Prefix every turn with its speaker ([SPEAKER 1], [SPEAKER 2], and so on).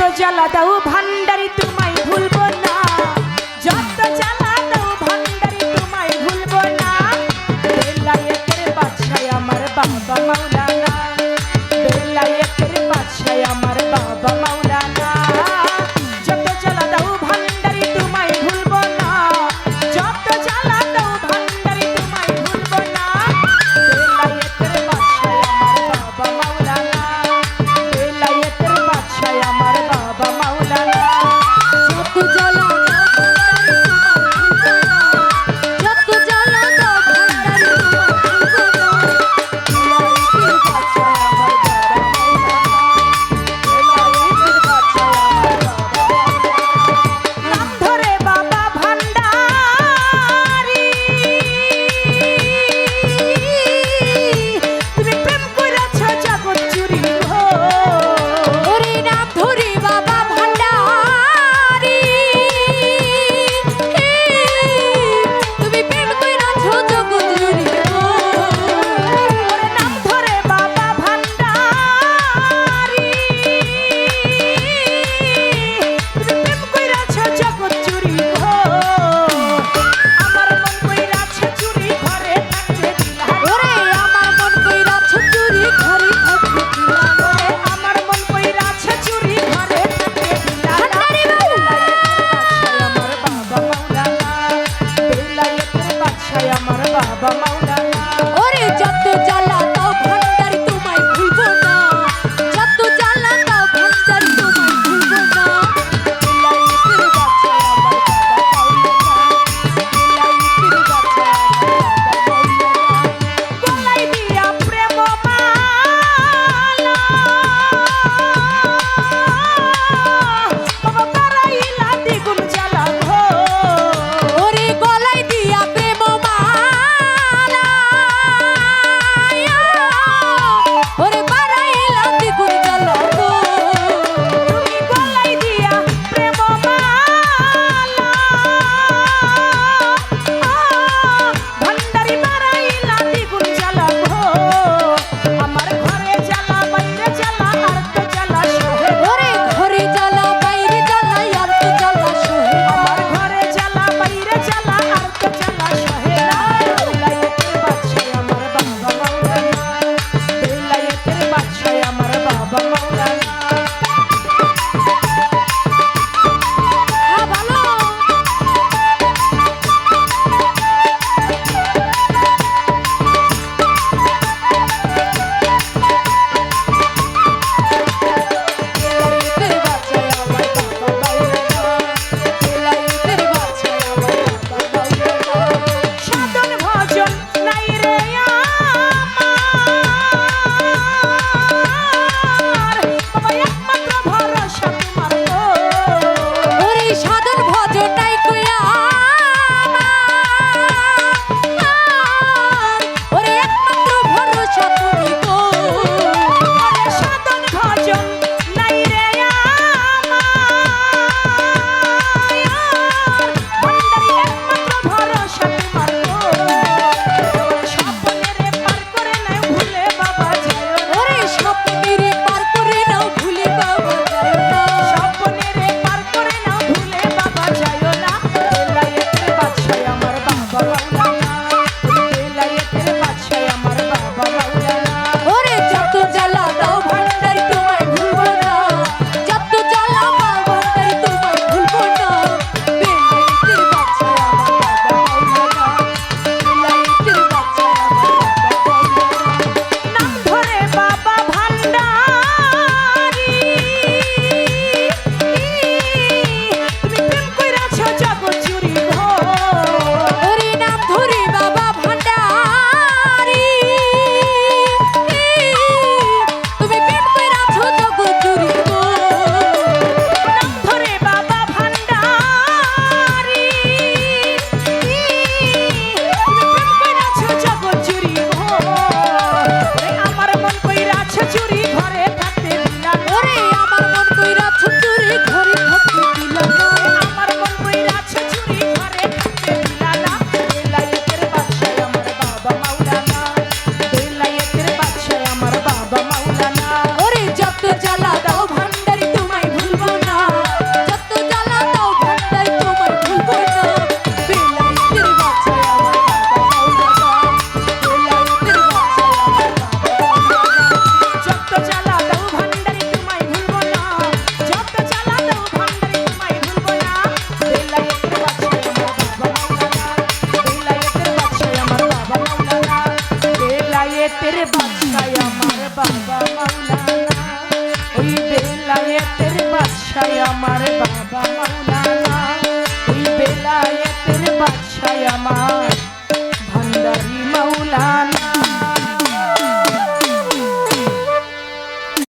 [SPEAKER 1] যত জ্বালা দাও ভান্ডারি, তোমায় ভুলবো না। যত জ্বালা দাও ভান্ডারি, তোমায় ভুলবো না। বেলায়েতের বাদশায় আমার বাবা মাওলানা। বেলায়েতের বাদশায় আমার আমার বাবা মাও